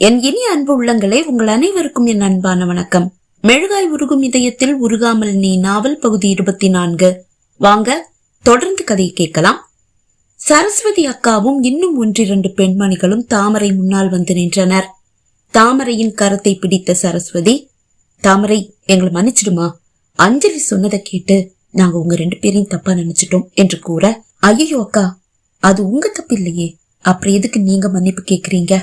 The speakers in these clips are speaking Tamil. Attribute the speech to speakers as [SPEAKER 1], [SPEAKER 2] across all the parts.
[SPEAKER 1] என் இனி அன்பு உள்ளங்களே உங்கள் அனைவருக்கும் என் அன்பான வணக்கம். மெழுகாய் உருகும் இதயத்தில் உருகாமல் நீ நாவல் பகுதி இருபத்தி நான்கு வாங்க தொடர்ந்து கதையை கேட்கலாம். சரஸ்வதி அக்காவும் இன்னும் ஒன்றிரண்டு பெண்மணிகளும் தாமரை முன்னால் வந்து நின்றனர். தாமரையின் கரத்தை பிடித்த சரஸ்வதி தாமரை எங்களை மன்னிச்சிடுமா? அஞ்சலி சொன்னதை கேட்டு நாங்க உங்க ரெண்டு பேரையும் தப்பா நினைச்சிட்டோம் என்று கூற ஐயோ அக்கா அது உங்க தப்பு இல்லையே. அப்புறம் எதுக்கு நீங்க மன்னிப்பு கேக்குறீங்க?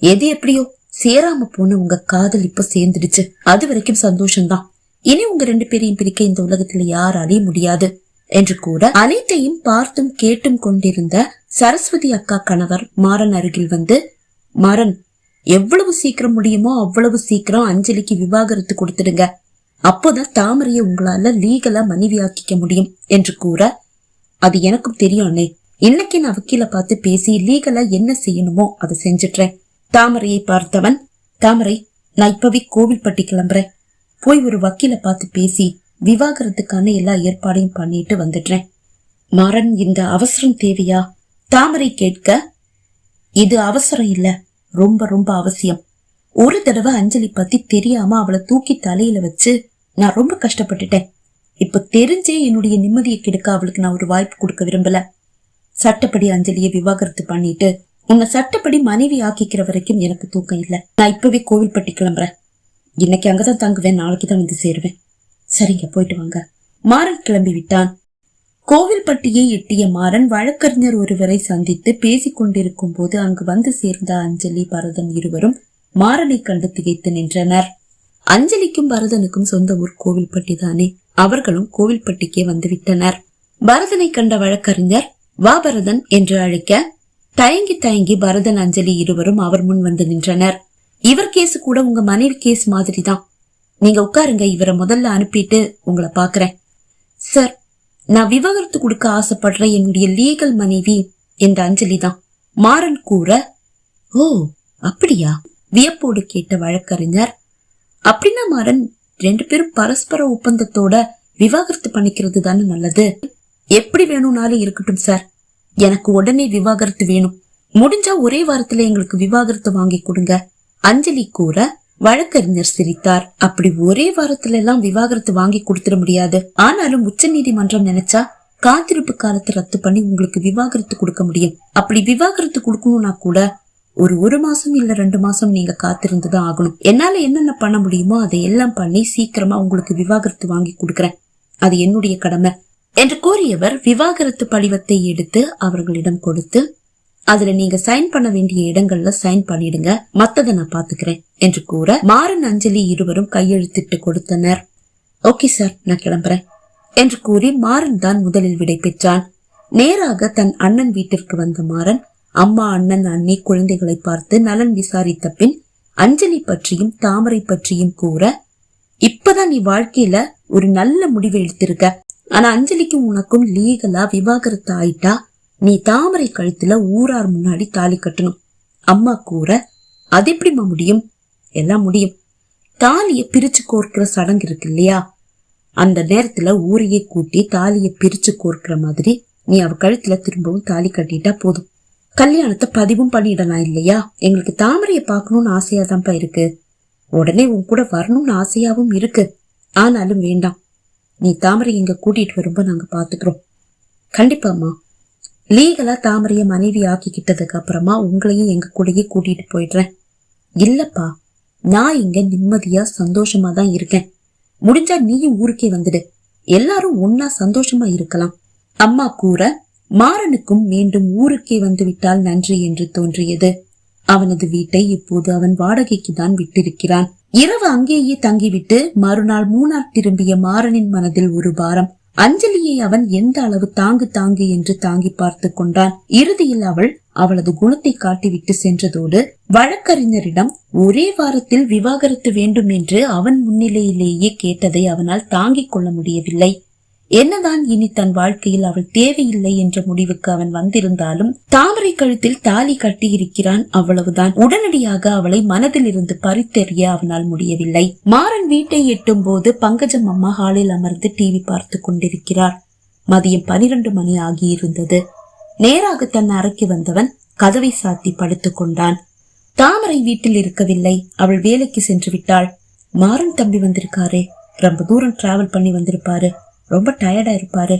[SPEAKER 1] எது எப்படியோ சேராம போன உங்க காதல் இப்ப சேர்ந்துடுச்சு. அது வரைக்கும் சந்தோஷம்தான். இனி உங்க ரெண்டு பேரையும் பிரிக்க இந்த உலகத்துல யாராலையும் முடியாது? என்று கூட அனைத்தையும் பார்த்தும் கேட்டும் கொண்டிருந்த சரஸ்வதி அக்கா கணவர் மாறன் அருகில் வந்து மாறன் எவ்வளவு சீக்கிரம் முடியுமோ அவ்வளவு சீக்கிரம் அஞ்சலிக்கு விவாகரத்து கொடுத்துடுங்க. அப்போதான் தாமரையை உங்களால லீகலா மனைவியாக்கிக்க முடியும். என்று கூற அது எனக்கும் தெரியும் அண்ணே. இன்னைக்கு நான் வக்கீல பார்த்து பேசி லீகலா என்ன செய்யணுமோ அதை செஞ்சிடுறேன். தாமரையை பார்த்தவன் தாமரை நான் இப்பவே கோவில்பட்டி கிளம்புறேன். போய் ஒரு வக்கீல பார்த்து பேசி விவாகரத்துக்கான எல்லா ஏற்பாடையும் பண்ணிட்டு வந்துடுறேன். மாறன் இந்த அவசரம் தேவையா? தாமரை கேட்க இது அவசரம் இல்ல. ரொம்ப ரொம்ப அவசியம். ஒரு தடவை அஞ்சலி பத்தி தெரியாம அவளை தூக்கி தலையில வச்சு நான் ரொம்ப கஷ்டப்பட்டுட்டேன். இப்ப தெரிஞ்சே என்னுடைய நிம்மதியை கெடுக்க அவளுக்கு நான் ஒரு வாய்ப்பு கொடுக்க விரும்பல. சட்டப்படி அஞ்சலியை விவாகரத்து பண்ணிட்டு உன்னை சட்டப்படி மனைவி ஆக்கிக்கிற வரைக்கும் எனக்கு தூக்கம் இல்ல. நான் இப்பவே கோவில்பட்டி கிளம்புறேன். இன்னைக்கு அங்கதான் தங்குவேன் நாளைக்கு தான் வந்து சேருவேன். சரிங்க போயிட்டு வாங்க. மாறன் கிளம்பி விட்டான். கோவில்பட்டியை எட்டிய மாறன் வழக்கறிஞர் ஒருவரை சந்தித்து பேசிக் கொண்டிருக்கும் போது அங்கு வந்து சேர்ந்த அஞ்சலி பரதன் இருவரும் மாறனை கண்டு திகைத்து நின்றனர். அஞ்சலிக்கும் பரதனுக்கும் சொந்த ஊர் கோவில்பட்டி தானே. அவர்களும் கோவில்பட்டிக்கே வந்து விட்டனர். பரதனை கண்ட வழக்கறிஞர் வா பரதன் என்று அழைக்க தயங்கி தயங்கி பரதன் அஞ்சலி இருவரும் அவர் முன் வந்து நின்றனர். இவர் கேஸ் கூட உங்க மனைவி கேஸ் மாதிரி தான் நீங்க உட்காருங்க இவரை முதல்ல அனுப்பிட்டு உங்களை பாக்குறேன். சார் நான் விவாகரத்து கொடுக்க ஆசைப்படுற என்னுடைய லீகல் மனைவி இந்த அஞ்சலி தான் மாறன் கூற ஓ அப்படியா? வியப்போடு கேட்ட வழக்கறிஞர். அப்படின்னா மாறன் ரெண்டு பேரும் பரஸ்பர ஒப்பந்தத்தோட விவாகரத்து பண்ணிக்கிறது தானே நல்லது. எப்படி வேணும்னாலும் இருக்கட்டும் சார் எனக்கு உடனே விவாகரத்து வேணும். முடிஞ்சா ஒரே வாரத்துல எங்களுக்கு விவாகரத்து வாங்கி கொடுங்க. அஞ்சலி கூற வழக்கறிஞர் சிரித்தார். அப்படி ஒரே வாரத்துல எல்லாம் விவாகரத்து வாங்கி கொடுத்துட முடியாது. ஆனாலும் உச்ச நீதிமன்றம் நினைச்சா காத்திருப்பு காலத்தை ரத்து பண்ணி உங்களுக்கு விவாகரத்து கொடுக்க முடியும். அப்படி விவாகரத்து கொடுக்கணும்னா கூட ஒரு ஒரு மாசம் இல்ல ரெண்டு மாசம் நீங்க காத்திருந்துதான் ஆகணும். என்னால என்னென்ன பண்ண முடியுமோ அதை எல்லாம் பண்ணி சீக்கிரமா உங்களுக்கு விவாகரத்து வாங்கி கொடுக்கறேன். அது என்னுடைய கடமை. என்று கூறியவர் விவாகரத்து படிவத்தை எடுத்து அவர்களிடம் கொடுத்து அதுல நீங்க சைன் பண்ண வேண்டிய இடங்கள்ல சைன் பண்ணிடுங்க. மத்ததை நான் பாத்துக்கிறேன். என்று கூற மாறன் அஞ்சலி இருவரும் கையெழுத்திட்டு கொடுத்தனர். ஓகே சார் நான் கிளம்புறேன். என்று கூறி மாறன் தான் முதலில் விடை பெற்றான். நேராக தன் அண்ணன் வீட்டிற்கு வந்த மாறன் அம்மா அண்ணன் அண்ணி குழந்தைகளை பார்த்து நலன் விசாரித்த பின் அஞ்சலி பற்றியும் தாமரை பற்றியும் கூற இப்பதான் நீ வாழ்க்கையில ஒரு நல்ல முடிவு எடுத்திருக்க. ஆனா அஞ்சலிக்கும் உனக்கும் லீகலா விவாகரத்து ஆயிட்டா? நீ தாமரை கழுத்துல ஊரார் முன்னாடி தாலி கட்டணும். அம்மா கூற அது எப்படிம்மா முடியும்? எல்லாம் முடியும். தாலிய பிரிச்சு கோர்க்கிற சடங்கு இருக்கு இல்லையா அந்த நேரத்துல ஊரையே கூட்டி தாலிய பிரிச்சு கோர்க்கிற மாதிரி நீ அவ கழுத்துல திரும்பவும் தாலி கட்டிட்டா போதும். கல்யாணத்தை பதிவும் பண்ணிடலாம் இல்லையா? எங்களுக்கு தாமரையை பார்க்கணும்னு ஆசையா தான்ப்பா இருக்கு. உடனே உன் கூட வரணும்னு ஆசையாவும் இருக்கு. ஆனாலும் வேண்டாம். நீ தாமரை இங்க கூட்டிட்டு வரும்போது நாங்க பாத்துக்கிறோம். கண்டிப்பாம்மா லீகலா தாமரைய மனைவி ஆக்கிக்கிட்டதுக்கு அப்புறமா உங்களையும் எங்க கூடயே கூட்டிட்டு போயிடுறேன். இல்லப்பா நான் இங்க நிம்மதியா சந்தோஷமா தான் இருக்கேன். முடிஞ்சா நீயும் ஊருக்கே வந்துடு. எல்லாரும் ஒன்னா சந்தோஷமா இருக்கலாம். அம்மா கூற மாறனுக்கும் மீண்டும் ஊருக்கே வந்து விட்டால் நன்றி என்று தோன்றியது. அவனது வீட்டை இப்போது அவன் வாடகைக்கு தான் விட்டிருக்கிறான். இரவு அங்கேயே தங்கிவிட்டு மறுநாள் மூணார் திரும்பிய மாறனின் மனதில் ஒரு பாரம். அஞ்சலியை அவன் எந்த அளவு தாங்கு தாங்கு என்று தாங்கி பார்த்து கொண்டான். இறுதியில் அவள் அவளது குணத்தை காட்டிவிட்டு சென்றதோடு வழக்கறிஞரிடம் ஒரே வாரத்தில் விவாகரத்து வேண்டும் என்று அவன் முன்னிலையிலேயே கேட்டதை அவனால் தாங்கிக் கொள்ள முடியவில்லை. என்னதான் இனி தன் வாழ்க்கையில் அவள் தேவையில்லை என்ற முடிவுக்கு அவன் வந்திருந்தாலும் தாமரை கழுத்தில் தாலி கட்டியிருக்கிறான் அவ்வளவுதான். உடனடியாக அவளை மனதில் இருந்து பறித்தெறிய அவனால் முடியவில்லை. மாறன் வீட்டை எட்டும் போது பங்கஜம் அம்மா ஹாலில் அமர்ந்து டிவி பார்த்து கொண்டிருக்கிறார். மதியம் பனிரெண்டு மணி ஆகியிருந்தது. நேராக தன் அறைக்கு வந்தவன் கதவை சாத்தி படுத்துக் கொண்டான். தாமரை வீட்டில் இருக்கவில்லை. அவள் வேலைக்கு சென்று விட்டாள். மாறன் தம்பி வந்திருக்காரே. ரொம்ப தூரம் டிராவல் பண்ணி வந்திருப்பாரு. ரொம்ப டயர்டா இருப்பாரு.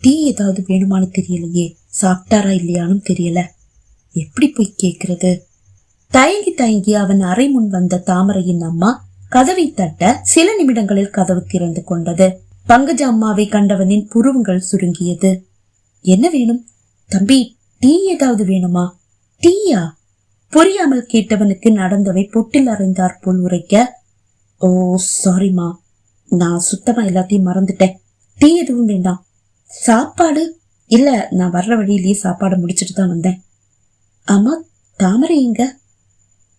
[SPEAKER 1] டீ ஏதாவது வேணுமான்னு தெரியலையே. சாப்பிட்டாரா இல்லையானும் தெரியல. எப்படி போய் கேக்குறது? தயங்கி தயங்கி அவன் அறை முன் வந்த தாமரையின் அம்மா கதவை தட்ட சில நிமிடங்களில் கதவு திறந்து கொண்டது. பங்கஜ அம்மாவை கண்டவனின் புருவங்கள் சுருங்கியது. என்ன வேணும்? தம்பி டீ ஏதாவது வேணுமா? டீயா? புரியாமல் கேட்டவனுக்கு நடந்தவை பொட்டில் அறைந்தார் போல் உரைக்க. ஓ சாரிமா நான் சுத்தமா எல்லாத்தையும் மறந்துட்டேன். டீ எதுவும் வேண்டாம். சாப்பாடு? இல்ல நான் வர்ற வழியிலேயே சாப்பாடு முடிச்சிட்டு தான் வந்தேன். ஆமா தாமரை எங்க?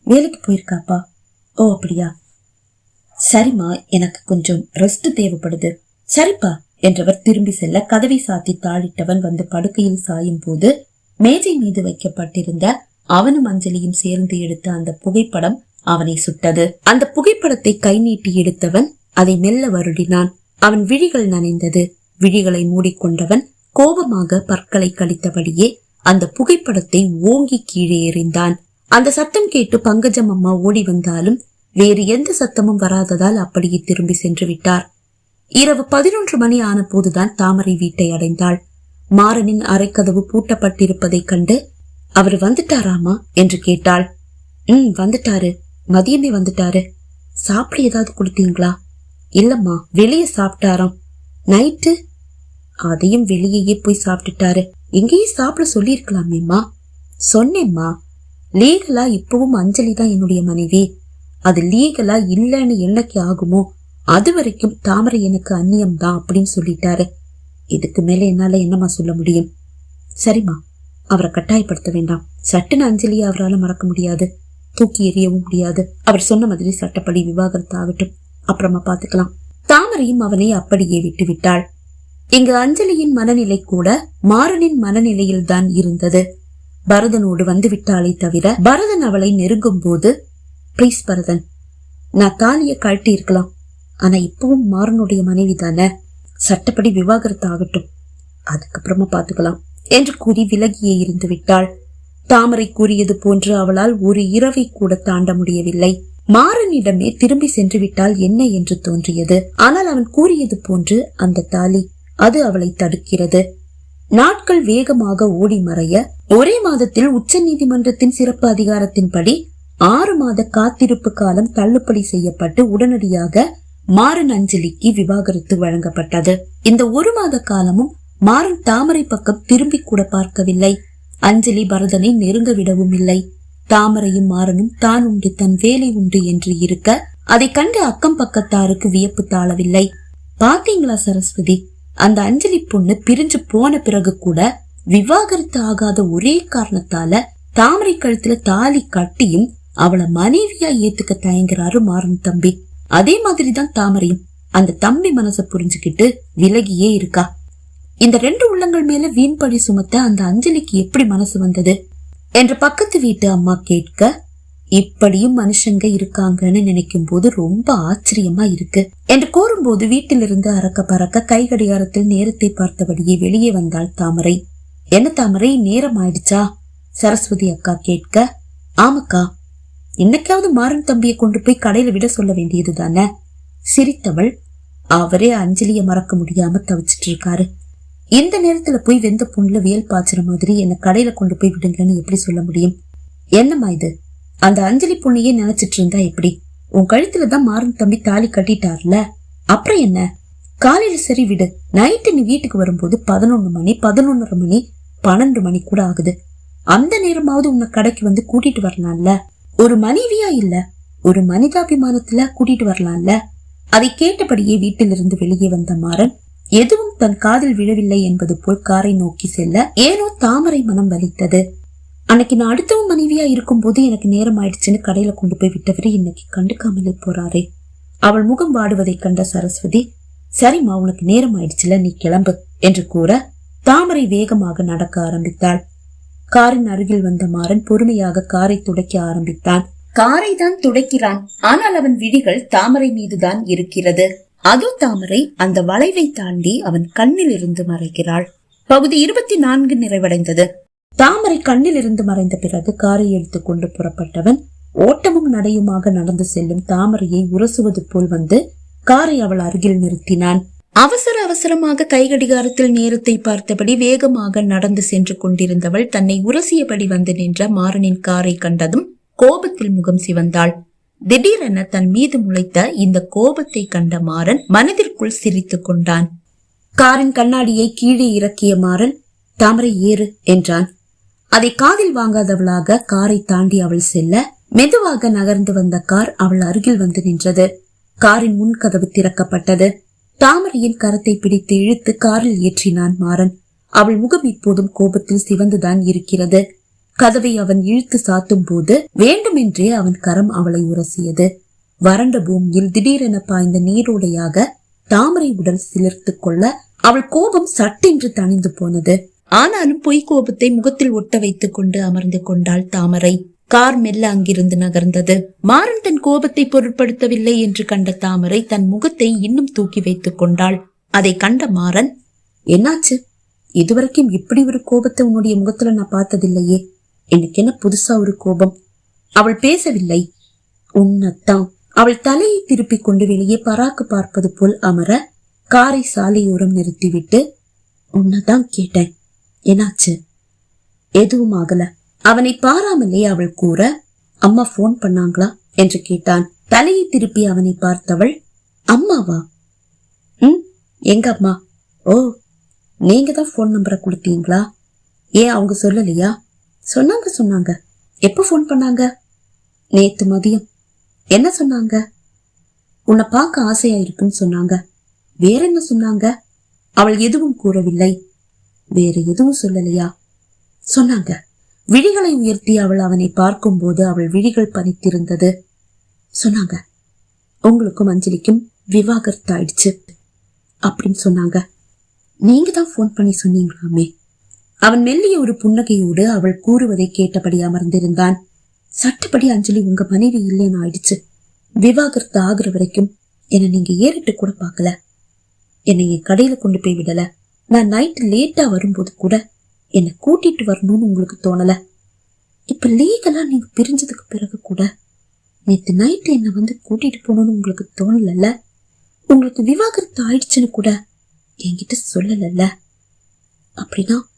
[SPEAKER 1] வேலைக்கு போயிருக்காப்பா? ஓ அப்படியா. சரிம்மா எனக்கு கொஞ்சம் ரெஸ்ட் தேவைப்படுது. சரிப்பா என்றவர் திரும்பி செல்ல கதவை சாத்தி தாளிட்டவன் வந்து படுக்கையில் சாயும் போது மேஜை மீது வைக்கப்பட்டிருந்த அவனும் அஞ்சலியும் சேர்ந்து எடுத்த அந்த புகைப்படம் அவனை சுட்டது. அந்த புகைப்படத்தை கை நீட்டி எடுத்தவன் அதை மெல்ல வருடினான். அவன் விழிகள் நனைந்தது. விழிகளை மூடிக்கொண்டவன் கோபமாக பற்களை கழித்தபடியே அந்த புகைப்படத்தை ஓங்கி கீழே எறிந்தான். அந்த சத்தம் கேட்டு பங்கஜம் அம்மா ஓடி வந்தாலும் வேறு எந்த சத்தமும் வராததால் அப்படியே திரும்பி சென்று விட்டார். இரவு பதினொன்று மணி ஆன போதுதான் தாமரை வீட்டை அடைந்தாள். மாறனின் அரைக்கதவு பூட்டப்பட்டிருப்பதைக் கண்டு அவர் வந்துட்டாராமா? என்று கேட்டாள். ம் வந்துட்டாரு. மதியமே வந்துட்டாரு. சாப்பிட ஏதாவது கொடுத்தீங்களா? இல்லம்மா வெளியே சாப்பிட்டாராம். நைட்டு அதையும் வெளியேயே போய் சாப்பிட்டுட்டாரு. எங்கேயே சாப்பிட சொல்லியிருக்கலாமேம்மா? சொன்னேம்மா லீகலா இப்பவும் அஞ்சலி தான் என்னுடைய மனைவி. அது லீகலா இல்லைன்னு என்னைக்கு ஆகுமோ அது வரைக்கும் தாமரை எனக்கு அந்நியம் தான் அப்படின்னு சொல்லிட்டாரு. இதுக்கு மேல என்னால என்னம்மா சொல்ல முடியும்? சரிம்மா அவரை கட்டாயப்படுத்த வேண்டாம். சட்டுன்னு அஞ்சலியை அவரால் மறக்க முடியாது. தூக்கி எறியவும் முடியாது. அவர் சொன்ன மாதிரி சட்டப்படி விவாகரத்து ஆகட்டும் அப்புறமா பாத்துக்கலாம் தாமரையும் அவனை அப்படியே விட்டு விட்டாள் இங்கு அஞ்சலியின் மனநிலை கூட மாறனின் மனநிலையில் தான் இருந்தது. பரதனோடு வந்து விட்டாளே தவிர பரதன் அவளை நெருங்கும் போது பிளீஸ் பரதன் நான் தாலிய கழட்டி இருக்கலாம் ஆனா இப்பவும் மாறனுடைய மனைவி தானே. சட்டப்படி விவாகரத்து ஆகட்டும். அதுக்கப்புறமா பாத்துக்கலாம் என்று கூறி விலகியே இருந்து விட்டாள் தாமரை கூறியது போன்று அவளால் ஒரு இரவை கூட தாண்ட முடியவில்லை. மாறனிடமே திரும்பி சென்று விட்டால் என்ன என்று தோன்றியது. ஆனால் அவன் கூறியது போன்று அந்த தாலி அது அவளை தடுக்கிறது. நாட்கள் வேகமாக ஓடி மறைய ஒரே மாதத்தில் உச்ச நீதிமன்றத்தின் சிறப்பு அதிகாரத்தின்படி ஆறு மாத காத்திருப்பு காலம் தள்ளுபடி செய்யப்பட்டு உடனடியாக மாறன் அஞ்சலிக்கு விவாகரத்து வழங்கப்பட்டது. இந்த ஒரு மாத காலமும் மாறன் தாமரை பக்கம் திரும்பி கூட பார்க்கவில்லை. அஞ்சலி பரதனை நெருங்க விடவும் இல்லை தாமரையும் மாறனும் தான் உண்டு தன் வேலை உண்டு என்று இருக்க அதை கண்டு அக்கம் பக்கத்தாருக்கு வியப்பு தாழவில்லை. பாத்தீங்களா சரஸ்வதி? அந்த அஞ்சலி பொண்ணு பிரிஞ்சு போன பிறகு கூட விவாகரத்து ஆகாத ஒரே காரணத்தால தாமரை கழுத்துல தாலி கட்டியும் அவளை மனைவியா ஏத்துக்க தயங்குறாரு மாறன் தம்பி. அதே மாதிரிதான் தாமரையும். அந்த தம்பி மனச புரிஞ்சுக்கிட்டு விலகியே இருக்கா. இந்த ரெண்டு உள்ளங்கள் மேல வீண்பழி சுமத்த அந்த அஞ்சலிக்கு எப்படி மனசு வந்தது? என்று பக்கத்து வீட்டு அம்மா கேட்க இப்படியும் மனுஷங்க இருக்காங்கன்னு நினைக்கும் போது ரொம்ப ஆச்சரியமா இருக்கு என்று கூறும்போது வீட்டிலிருந்து அறக்க பறக்க கை கடிகாரத்தில் நேரத்தை பார்த்தபடியே வெளியே வந்தாள் தாமரை. என்ன தாமரை நேரம் ஆயிடுச்சா? சரஸ்வதி அக்கா கேட்க ஆமக்கா இன்னைக்காவது மாறன் தம்பியை கொண்டு போய் கடையில விட சொல்ல வேண்டியது தானே சிரித்தவள் அவரே அஞ்சலிய மறக்க முடியாம தவிச்சிட்டு இருக்காரு. இந்த நேரத்துல போய் வெந்த புண்ணுல வேல் பாய்ச்சுற மாதிரி என்ன கடையில கொண்டு போய் விடுங்கன்னு எப்படி சொல்ல முடியும்? என்னம்மா இது? அந்த அஞ்சலி பொண்ணையே நினைச்சிட்டு இருந்தா எப்படி? உன் கழுத்துல தான் மாறன் தம்பி தாலி கட்டிட்டார்ல. அப்புறம் என்ன? காலையில சரி விடு. நைட்டு நீ வீட்டுக்கு வரும்போது பதினொன்னு மணி பதினொன்னரை மணி பன்னெண்டு மணி கூட ஆகுது. அந்த நேரமாவது உன்னை கடைக்கு வந்து கூட்டிட்டு வரலாம்ல. ஒரு மனைவியா இல்ல ஒரு மனிதாபிமானத்துல கூட்டிட்டு வரலாம்ல. அதை கேட்டபடியே வீட்டிலிருந்து வெளியே வந்த மாறன் எதுவும் எதுவும் தன் காதில் விழவில்லை என்பது போல் காரை நோக்கி செல்ல ஏனோ தாமரை மனம் வலித்தது. அன்னைக்கு நான் அடுத்தவன் மனைவியா இருக்கும் போது எனக்கு நேரம் ஆயிடுச்சுன்னு கடையில கொண்டு போய் விட்டவரை இன்னைக்கு கண்டுக்காமலே போறாரே. அவள் முகம் வாடுவதை கண்ட சரஸ்வதி சரிம்மா உனக்கு நேரம் ஆயிடுச்சுல நீ கிளம்பு என்று கூற தாமரை வேகமாக நடக்க ஆரம்பித்தாள். காரின் அருகில் வந்த மாறன் பொறுமையாக காரை துடைக்க ஆரம்பித்தான். காரை தான் துடைக்கிறான் ஆனால் அவன் விழிகள் தாமரை மீதுதான் இருக்கிறது. அது தாமரை அந்த வளைவை தாண்டி அவன் கண்ணில் இருந்து மறைகிறாள். பகுதி இருபத்தி நான்கு நிறைவடைந்தது. தாமரை கண்ணில் இருந்து மறைந்த பிறகு காரை எடுத்துக்கொண்டு புறப்பட்டவன் ஓட்டமும் நடையுமாக நடந்து செல்லும் தாமரையை உரசுவது போல் வந்து காரை அவள் அருகில் நிறுத்தினான். அவசர அவசரமாக கைகடிகாரத்தில் நேரத்தை பார்த்தபடி வேகமாக நடந்து சென்று கொண்டிருந்தவள் தன்னை உரசியபடி வந்து நின்ற மாறனின் காரை கண்டதும் கோபத்தில் முகம் சிவந்தாள். திடீரென தன் மீது முளைத்த இந்த கோபத்தை கண்ட மாறன் மனதிற்குள் சிரித்துக் கொண்டான். காரின் கண்ணாடியை கீழே இறக்கிய மாறன் தாமரை ஏறு என்றான். அதை காதில் வாங்காதவளாக காரை தாண்டி அவள் செல்ல மெதுவாக நகர்ந்து வந்த கார் அவள் அருகில் வந்து நின்றது. காரின் முன் கதவு திறக்கப்பட்டது. தாமரையின் கரத்தை பிடித்து இழுத்து காரில் ஏற்றினான் மாறன். அவள் முகம் இப்போதும் கோபத்தில் சிவந்துதான் இருக்கிறது. கதவை அவன் இழுத்து சாத்தும் போது வேண்டுமென்றே அவன் கரம் அவளை உரசியது. வறண்ட பூமியில் திடீரென பாய்ந்த நீரோடையாக தாமரை உடல் சிலிர்த்துக் கொள்ள அவள் கோபம் சட்டென்று தணிந்து போனது. ஆனாலும் பொய் கோபத்தை முகத்தில் ஒட்ட வைத்துக் கொண்டு அமர்ந்து கொண்டாள் தாமரை. கார் மெல்ல அங்கிருந்து நகர்ந்தது. மாறன் தன் கோபத்தை பொருட்படுத்தவில்லை என்று கண்ட தாமரை தன் முகத்தை இன்னும் தூக்கி வைத்துக் கொண்டாள். அதை கண்ட மாறன் என்னாச்சு? இதுவரைக்கும் இப்படி ஒரு கோபத்தை உன்னுடைய முகத்துல நான் பார்த்ததில்லையே. எனக்கு என்ன புதுசா ஒரு கோபம். அவள் பேசவில்லை. உன்னத்தான். அவள் தலையை திருப்பி கொண்டு வெளியே பராக்கு பார்ப்பது போல் அமர காரை சாலையோரம் நிறுத்திவிட்டு உன்னதான் கேட்டேன். என்னாச்சு? எதுவும் ஆகல. அவனை பாராமலே அவள் கூற. அம்மா போன் பண்ணாங்களா? என்று கேட்டான். தலையை திருப்பி அவனை பார்த்தவள் அம்மாவா? ம். எங்க அம்மா? ஓ நீங்க தான் போன் நம்பரை கொடுத்தீங்களா? ஏன் அவங்க சொல்லலையா? சொன்னாங்க சொன்னாங்க. எப்ப போன் பண்ணாங்க? நேத்து மதியம். என்ன சொன்னாங்க? உன்னை பார்க்க ஆசையா இருக்குன்னு சொன்னாங்க. வேற என்ன சொன்னாங்க? அவள் எதுவும் கூறவில்லை. வேற எதுவும் சொல்லலையா? சொன்னாங்க. விழிகளை உயர்த்தி அவள் அவனை பார்க்கும்போது அவள் விழிகள் பனித்திருந்தது. சொன்னாங்க. உங்களுக்கும் அஞ்சலிக்கும் விவாகரத்து ஆயிடுச்சு அப்படின்னு சொன்னாங்க. நீங்க தான் போன் பண்ணி சொன்னீங்களாமே? அவன் மெல்லிய ஒரு புன்னகையோடு அவள் கூறுவதை கேட்டபடி அமர்ந்திருந்தான். சட்டப்படி அஞ்சலி உங்க மனைவி இல்லைன்னு ஆயிடுச்சு. விவாகரத்து ஆகுற வரைக்கும் என்னை நீங்க ஏறிட்டு கூட பார்க்கல. என்னை என் கடையில கொண்டு போய் விடல. நான் நைட் லேட்டா வரும்போது கூட என்னை கூட்டிட்டு வரணும்னு உங்களுக்கு தோணல. இப்ப லீகலா நீங்க பிரிஞ்சதுக்கு பிறகு கூட நேத்து நைட்டு என்னை வந்து கூட்டிட்டு போகணும்னு உங்களுக்கு தோணலல்ல? உங்களுக்கு விவாகரத்து ஆயிடுச்சுன்னு கூட என்கிட்ட சொல்லலல்ல? அப்படின்னா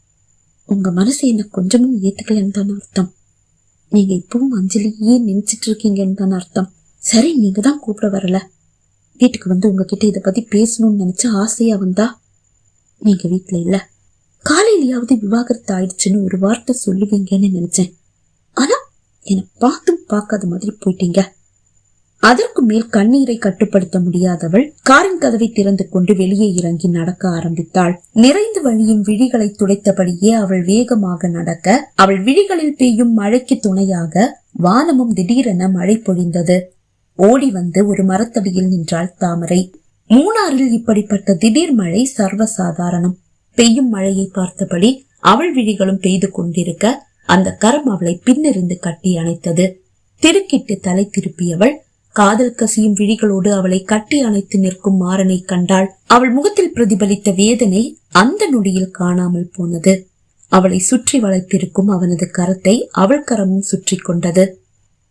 [SPEAKER 1] உங்க மனசு என்ன கொஞ்சமும் ஏத்துக்கலன்னு தானே அர்த்தம். நீங்க இப்பவும் அஞ்சலியே நினைச்சிட்டு இருக்கீங்கன்னு தானே அர்த்தம். சரி நீங்க தான் கூப்பிட வரல. வீட்டுக்கு வந்து உங்ககிட்ட இதை பத்தி பேசணும்னு நினைச்சு ஆசையா வந்தா? நீங்க வீட்டுல இல்ல. காலையிலயாவது விவாகரத்து ஆயிடுச்சுன்னு ஒரு வார்த்தை சொல்லுவீங்கன்னு நினைச்சேன். ஆனா என்னை பார்த்தும் பார்க்காத மாதிரி போயிட்டீங்க. அதற்கு மேல் கண்ணீரை கட்டுப்படுத்த முடியாதவள் காரின் கதவை திறந்து கொண்டு வெளியே இறங்கி நடக்க ஆரம்பித்தாள். நிறைந்து வழியும் விழிகளை துடைத்தபடியே அவள் வேகமாக நடக்க அவள் விழிகளில் பெய்யும் மழைக்கு துணையாக வானமும் திடீரென மழை பொழிந்தது. ஓடி வந்து ஒரு மரத்தடியில் நின்றாள் தாமரை. மூணாறில் இப்படிப்பட்ட திடீர் மழை சர்வசாதாரணம். பெய்யும் மழையை பார்த்தபடி அவள் விழிகளும் பெய்து கொண்டிருக்க அந்த கரம் அவளை பின்னிருந்து கட்டி அணைத்தது. திருக்கிட்டு தலை திருப்பியவள் காதல் கசியும் விழிகளோடு அவளை கட்டி அணைத்து நிற்கும் மாறனை கண்டாள். அவள் முகத்தில் பிரதிபலித்த வேதனை அந்த நொடியில் காணாமல் போனது. அவளை சுற்றி வளைத்திருக்கும் அவனது கரத்தை அவள் கரமும் சுற்றி கொண்டது.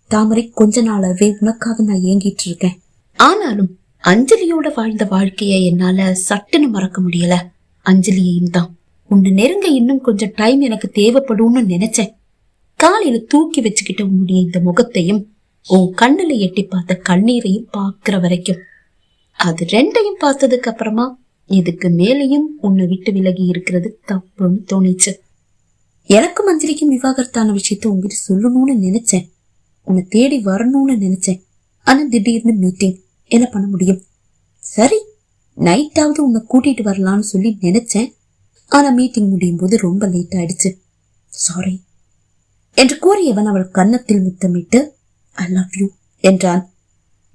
[SPEAKER 1] தாமரை கொஞ்ச நாளாவே உனக்காக நான் ஏங்கிட்டு இருக்கேன். ஆனாலும் அஞ்சலியோட வாழ்ந்த வாழ்க்கைய என்னால சட்டுன்னு மறக்க முடியல. அஞ்சலியையும் தான். உன்னை நெருங்க இன்னும் கொஞ்சம் டைம் எனக்கு தேவைப்படும்னு நினைச்சேன். காலையில தூக்கி வச்சுக்கிட்ட உன்னுடைய இந்த முகத்தையும் உன் கண்ணுல எட்டி பார்த்த கண்ணீரையும் பாக்குற வரைக்கும் அது ரெண்டையும் பார்த்ததுக்கு அப்புறமா இதுக்கு மேலேயும் உன்னை விட்டு விலகி இருக்கிறது தப்புன்னு தோணிச்சு. எனக்கும் அஞ்சலிக்கும் விவாகரத்தான விஷயத்த உங்ககிட்ட சொல்லணும்னு நினைச்சேன். உன்னை தேடி வரணும்னு நினைச்சேன். ஆனா திடீர்னு மீட்டிங் என்ன பண்ண முடியும்? சரி நைட்டாவது உன்னை கூட்டிட்டு வரலாம்னு சொல்லி நினைச்சேன். ஆனா மீட்டிங் முடியும் போது ரொம்ப லேட் ஆயிடுச்சு. சாரி என்று கூறியவன் அவள் கன்னத்தில் முத்தமிட்டு ஐ லவ் யூ என்றான்.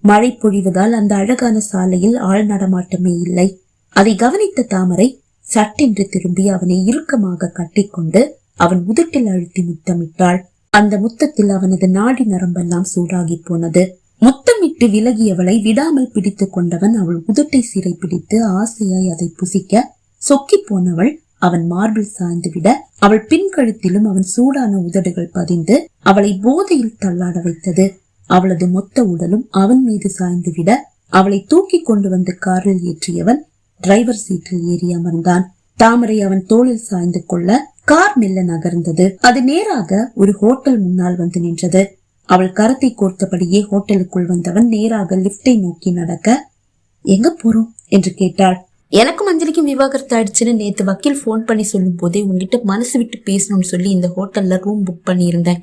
[SPEAKER 1] மழை பொழிவதால் அந்த அழகான சாலையில் ஆள் நடமாட்டமே இல்லை. அதை கவனித்த தாமரை சட்டென்று திரும்பி அவனை இறுக்கமாக கட்டிக்கொண்டு அவன் உதட்டில் அழுத்தி முத்தமிட்டாள். அந்த முத்தத்தில் அவனது நாடி நரம்பெல்லாம் சூடாகி போனது. முத்தமிட்டு விலகியவளை விடாமல் பிடித்துக் கொண்டவன் அவள் உதட்டை சிறை பிடித்து ஆசையாய் அதை புசிக்க சொக்கி போனவள் அவன் மார்பில் சாய்ந்து விட அவள் பின்கழுத்திலும் அவன் சூடான உதடுகள் பதிந்து அவளை போதையில் தள்ளாட வைத்தது. அவளது மொத்த உடலும் அவன் மீது சாய்ந்து விட அவளை தூக்கி கொண்டு வந்து காரில் ஏற்றியவன் டிரைவர் சீட்டில் ஏறி அமர்ந்தான். தாமரை அவன் தோளில் சாய்ந்து கொள்ள கார் மெல்ல நகர்ந்தது. அது நேராக ஒரு ஹோட்டல் முன்னால் வந்து நின்றது. அவள் கரத்தை கோர்த்தபடியே ஹோட்டலுக்குள் வந்தவன் நேராக லிப்டை நோக்கி நடக்க எங்க போறோம்? என்று கேட்டாள். எனக்கும் அஞ்சலிக்கும் விவாகரத்து ஆயிடுச்சுன்னு நேத்து வக்கீல் ஃபோன் பண்ணி சொல்லும் போதே உங்ககிட்ட மனசு விட்டு பேசணும்னு சொல்லி இந்த ஹோட்டல்ல ரூம் புக் பண்ணியிருந்தேன்.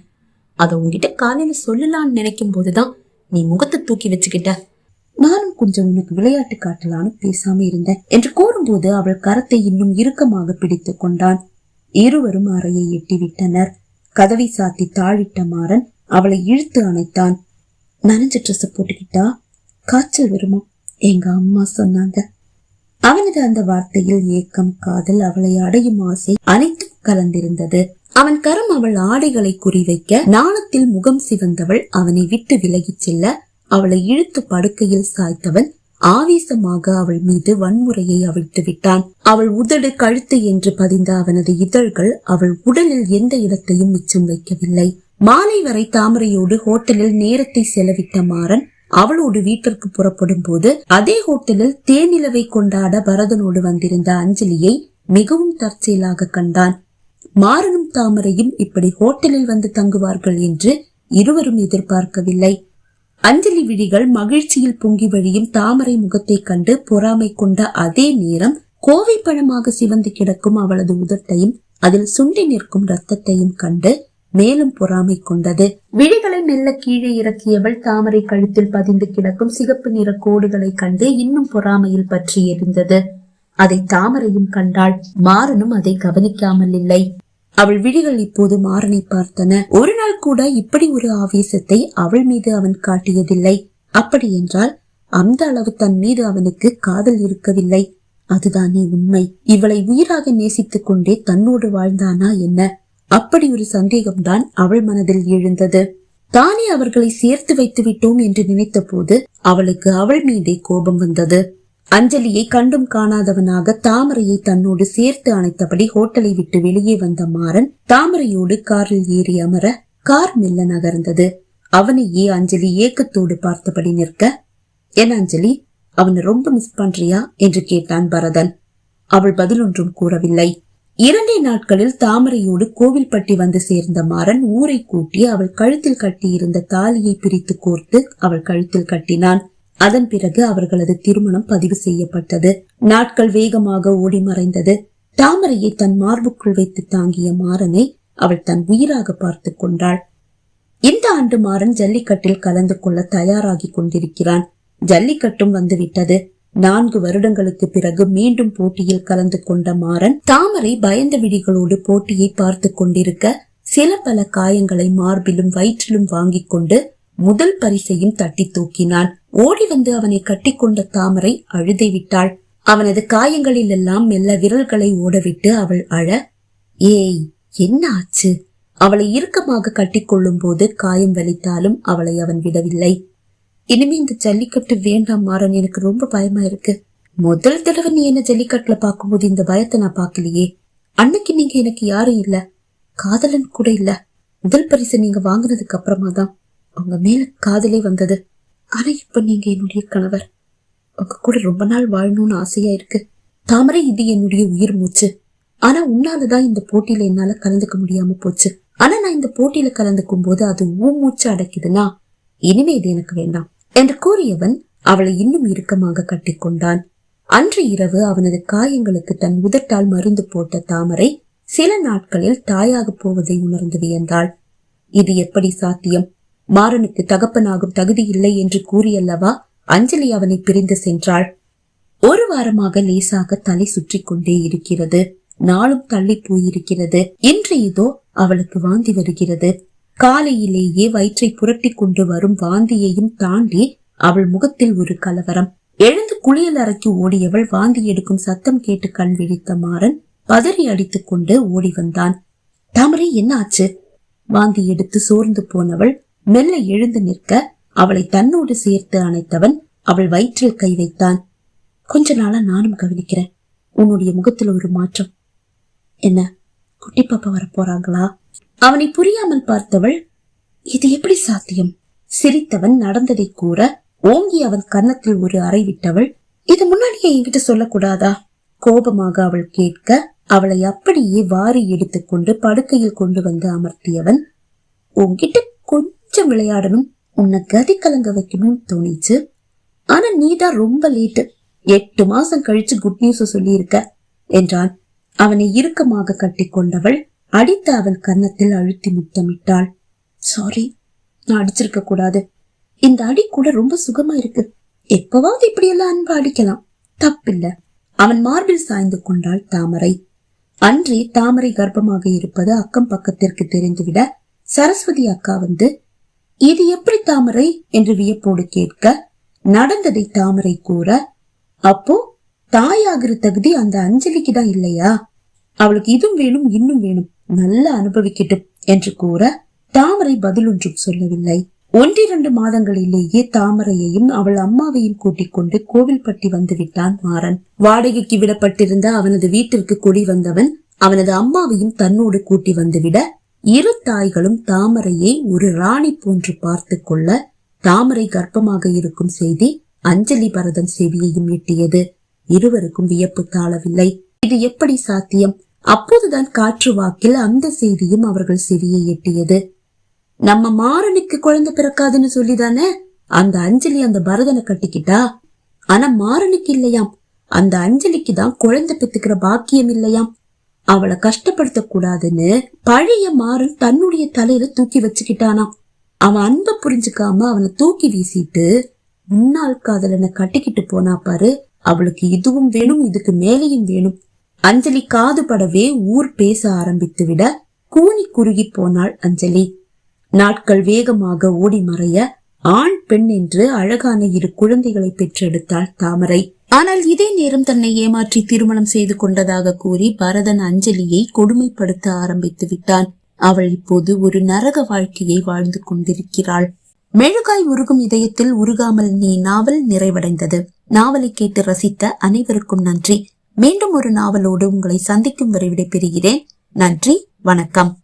[SPEAKER 1] அதை உங்ககிட்ட காலையில சொல்லலாம்னு நினைக்கும் போதுதான் நீ முகத்தை தூக்கி வச்சுக்கிட்ட. நானும் கொஞ்சம் உனக்கு விளையாட்டு காட்டலான்னு பேசாம இருந்தேன் என்று கூறும்போது அவள் கரத்தை இன்னும் இறுக்கமாக பிடித்து கொண்டான். இருவரும் அறையை எட்டி விட்டனர். கதவை சாத்தி தாழிட்ட மாறன் அவளை இழுத்து அணைத்தான். நனைஞ்ச ட்ரெஸ் போட்டுக்கிட்டா? காய்ச்சல் வருமா? எங்க அம்மா சொன்னாங்க. அவனது அந்த வார்த்தையில் ஏக்கம் காதல் அவளை அடையும் ஆசை அனைத்தும் கலந்திருந்தது. அவன் கரம் அவள் ஆடைகளை குறிவைக்க நாணத்தில் முகம் சிவந்தவள் அவனை விட்டு விலகிச் செல்ல அவளை இழுத்து படுக்கையில் சாய்த்தவன் ஆவேசமாக அவள் மீது வன்முறையை அவிழ்த்து விட்டான். அவள் உதடு கழுத்து என்று பதிந்த அவனது இதழ்கள் அவள் உடலில் எந்த இடத்தையும் மிச்சம் வைக்கவில்லை. மாலை வரை தாமரையோடு ஹோட்டலில் நேரத்தை செலவிட்ட மாறன் அவளோடு வீட்டிற்கு புறப்படும் போது அதே ஹோட்டலில் தேனிலவை கொண்டாட பரதனோடு வந்திருந்த அஞ்சலியை மிகவும் தற்செயலாக கண்டான். மாறனும் தாமரையும் இப்படி ஹோட்டலில் வந்து தங்குவார்கள் என்று இருவரும் எதிர்பார்க்கவில்லை. அஞ்சலி விழிகள் மகிழ்ச்சியில் பொங்கி வழியும் தாமரை முகத்தை கண்டு பொறாமை கொண்ட அதே நேரம் கோவை பழமாக சிவந்து கிடக்கும் அவளது உதட்டையும் அதில் சுண்டி நிற்கும் ரத்தத்தையும் கண்டு மேலும் பொறாமை கொண்டது. விழிகளை மெல்ல கீழே இறக்கியவள் தாமரை கழுத்தில் பதிந்து கிடக்கும் சிகப்பு நிற கோடுகளை கண்டு இன்னும் பொறாமையில் பற்றி எரிந்தது. அதை தாமரையும் கண்டாள். மாறனும் அதை கவனிக்காமல் இல்லை. அவள் விழிகள் இப்போது மாறனை பார்த்தன. ஒரு நாள் கூட இப்படி ஒரு ஆவேசத்தை அவள் மீது அவன் காட்டியதில்லை. அப்படி என்றால் அந்த அளவு தன் மீது அவனுக்கு காதல் இருக்கவில்லை. அதுதானே உண்மை. இவளை உயிராக நேசித்துக் கொண்டே தன்னோடு வாழ்ந்தானா என்ன? அப்படி ஒரு சந்தேகம்தான் அவள் மனதில் எழுந்தது. தானே அவர்களை சேர்த்து வைத்து விட்டோம் என்று நினைத்த போது அவளுக்கு அவள் மீதே கோபம் வந்தது. அஞ்சலியை கண்டும் காணாதவனாக தாமரையை தன்னோடு சேர்த்து அணைத்தபடி ஹோட்டலை விட்டு வெளியே வந்த மாறன் தாமரையோடு காரில் ஏறி அமர கார் மெல்ல நகர்ந்தது. அவனையே அஞ்சலி ஏக்கத்தோடு பார்த்தபடி நிற்க என்ன அஞ்சலி அவனை ரொம்ப மிஸ் பண்றியா? என்று கேட்டான் பரதன். அவள் பதில் ஒன்றும் கூறவில்லை. இரண்டே நாட்களில் தாமரையோடு கோவில்பட்டி வந்து சேர்ந்த மாறன் ஊரை கூட்டி அவள் கழுத்தில் கட்டியிருந்த தாலியை பிரித்து கோர்த்து அவள் கழுத்தில் கட்டினான். அதன் பிறகு அவர்களது திருமணம் பதிவு செய்யப்பட்டது. நாட்கள் வேகமாக ஓடி மறைந்தது. தாமரையை தன் மார்புக்குள் வைத்து தாங்கிய மாறனை அவள் தன் உயிராக பார்த்து கொண்டாள். இந்த ஆண்டு மாறன் ஜல்லிக்கட்டில் கலந்து கொள்ள தயாராகி கொண்டிருக்கிறான். ஜல்லிக்கட்டும் வந்துவிட்டது. நான்கு வருடங்களுக்கு பிறகு மீண்டும் போட்டியில் கலந்து கொண்ட மாறன் தாமரை பயந்த விழிகளோடு போட்டியை பார்த்து கொண்டிருக்க சில பல காயங்களை மார்பிலும் வயிற்றிலும் வாங்கிக் கொண்டு முதல் பரிசையும் தட்டி தூக்கினான். ஓடி வந்து அவனை கட்டிக்கொண்ட தாமரை அழுதை விட்டாள். அவனது காயங்களில் எல்லாம் மெல்ல விரல்களை ஓடவிட்டு அவள் அழ ஏய் என்ன ஆச்சு? அவளை இறுக்கமாக கட்டிக்கொள்ளும் போது காயம் வலித்தாலும் அவளை அவன் விடவில்லை. இனிமே இந்த ஜல்லிக்கட்டு வேண்டாம் மாறன். எனக்கு ரொம்ப பயமா இருக்கு. முதல் தடவை நீ என்ன ஜல்லிக்கட்டுல பாக்கும்போது இந்த பயத்தை நான் பாக்கலையே அன்னைக்கு நீங்க எனக்கு யாரும் இல்ல. காதலன் கூட இல்ல. முதல் பரிசு நீங்க வாங்கினதுக்கு அப்புறமா தான் உங்க மேல காதலே வந்தது. ஆனா இப்ப நீங்க என்னுடைய கணவர். உங்க கூட ரொம்ப நாள் வாழணும்னு ஆசையா இருக்கு. தாமரை இது என்னுடைய உயிர் மூச்சு. ஆனா உன்னாலதான் இந்த போட்டியில என்னால கலந்துக்க முடியாம போச்சு. ஆனா நான் இந்த போட்டியில கலந்துக்கும் போது அது ஊ மூச்சு அடைக்குதுன்னா இனிமே இது எனக்கு வேண்டாம். என்று கூறியவன் அவளை இன்னும் இறுக்கமாக கட்டிக்கொண்டான். அன்று இரவு அவனது காயங்களுக்கு தன் உதட்டால் மருந்து போட்ட தாமரை சில நாட்களில் தாயாக போவதை உணர்ந்து வியந்தாள். இது எப்படி சாத்தியம்? மாறனுக்கு தகப்பனாகும் தகுதி இல்லை என்று கூறியல்லவா? அஞ்சலி அவனை பிரிந்து சென்றாள். ஒரு வாரமாக லேசாக தலை சுற்றி கொண்டே இருக்கிறது. நாளும் தள்ளி போயிருக்கிறது. இன்று இதோ அவளுக்கு வாந்தி வருகிறது. காலையிலேயே வயிற்றை புரட்டி கொண்டு வரும் வாந்தியையும் தாண்டி அவள் முகத்தில் ஒரு கலவரம். எழுந்து குளியல் அறைக்கு ஓடியவள் வாந்தி எடுக்கும் சத்தம் கேட்டு கண் விழித்த மாறன் பதறி அடித்துக் கொண்டு ஓடி வந்தான். தாமரை என்ன ஆச்சு? வாந்தி எடுத்து சோர்ந்து போனவள் மெல்ல எழுந்து நிற்க அவளை தன்னோடு சேர்த்து அணைத்தவன் அவள் வயிற்றில் கை வைத்தான். கொஞ்ச நாளா நானும் கவனிக்கிறேன். உன்னுடைய முகத்துல ஒரு மாற்றம். என்ன? குட்டி பாப்பா வர போறாங்களா அவனை புரியாமல் பார்த்தவள் இது எப்படி சாத்தியம்? சிரித்தவன் நடந்ததை கூற ஓங்கி அவன் கன்னத்தில் ஒரு அறை விட்டவள் இது முன்னாடியே என்கிட்ட சொல்லக்கூடாதா? கோபமாக அவள் கேட்க அவளை அப்படியே வாரி எடுத்துக்கொண்டு படுக்கையில் கொண்டு வந்து அமர்த்தியவன் உன்கிட்ட கொஞ்சம் விளையாடணும். உன்னை கதி கலங்க வைக்கணும்னு தோணிச்சு. ஆனா நீதான் ரொம்ப லேட்டு எட்டு மாசம் கழிச்சு குட் நியூஸ் சொல்லியிருக்க என்றான். அவனை இறுக்கமாக கட்டிக்கொண்டவள் அடித்து அவள் கன்னத்தில் அழுத்தி முத்தமிட்டாள். சாரி நான் அடிச்சிருக்க கூடாது. இந்த அடி கூட ரொம்ப சுகமா இருக்கு. எப்பவாவது இப்படி எல்லாம் அன்பு அடிக்கலாம். தப்பில்ல. அவன் மார்பில் சாய்ந்து கொண்டாள் தாமரை. அன்றே தாமரை கர்ப்பமாக இருப்பது அக்கம் பக்கத்திற்கு தெரிந்துவிட சரஸ்வதி அக்கா வந்து இது எப்படி தாமரை? என்று வியப்போடு கேட்க நடந்ததை தாமரை கூற அப்போ தாயாகிற தகுதி அந்த அஞ்சலிக்கு தான் இல்லையா? அவளுக்கு இதுவும் வேணும் இன்னும் வேணும். நல்லா அனுபவிக்கட்டும் என்று கூற தாமரை பதில் ஒன்றும் சொல்லவில்லை. ஒன்றிரண்டு மாதங்களிலேயே தாமரையையும் அவள் அம்மாவையும் கூட்டிக் கொண்டு கோவில்பட்டி வந்து விட்டான் மாறன். வாடகைக்கு விடப்பட்டிருந்த அவனது வீட்டிற்கு குடி வந்தவன் அவனது அம்மாவையும் தன்னோடு கூட்டி வந்துவிட இரு தாய்களும் தாமரையை ஒரு ராணி போன்று பார்த்து கொள்ள தாமரை கர்ப்பமாக இருக்கும் செய்தி அஞ்சலி பரதன் செவியையும் எட்டியது. இருவருக்கும் வியப்பு தாழவில்லை. இது எப்படி சாத்தியம்? அப்போதுதான் காற்று வாக்கில் அந்த செய்தியும் அவர்கள் செவியை எட்டியது. நம்ம மாறனுக்கு குழந்தை பிறக்காதுன்னு சொல்லிதானே? அந்த அஞ்சலி அந்த பரதனை கட்டிக்கிட்டா? ஆனா மாறனுக்கு இல்லையாம். அந்த அஞ்சலிக்கு தான் குழந்தை பெத்துக்கிற பாக்கியம் இல்லையாம். அவளை கஷ்டப்படுத்த கூடாதுன்னு பழைய மாறன் தன்னுடைய தலையில தூக்கி வச்சுக்கிட்டானாம். அவன் அன்ப புரிஞ்சுக்காம அவனை தூக்கி வீசிட்டு முன்னாள் காதலனை கட்டிக்கிட்டு போனா பாரு அவளுக்கு இதுவும் வேணும் இதுக்கு மேலேயும் வேணும். அஞ்சலி காதுபடவே ஊர் பேச ஆரம்பித்து விட கூனி குறுகி போனாள் அஞ்சலி. நாட்கள் வேகமாக ஓடி மறைய ஆண் பெண் என்று அழகான இரு குழந்தைகளை பெற்றெடுத்தாள் தாமரை. ஆனால் இதே நேரம் தன்னை ஏமாற்றி திருமணம் செய்து கொண்டதாக கூறி பரதன் அஞ்சலியை கொடுமைப்படுத்த ஆரம்பித்து விட்டான். அவள் இப்போது ஒரு நரக வாழ்க்கையை வாழ்ந்து கொண்டிருக்கிறாள். மெழுகாய் உருகும் இதயத்தில் உருகாமல் நீ நாவல் நிறைவடைந்தது. நாவலை கேட்டு ரசித்த அனைவருக்கும் நன்றி. மீண்டும் ஒரு நாவலோடு உங்களை சந்திக்கும் வரை விடைபெறுகிறேன். நன்றி வணக்கம்.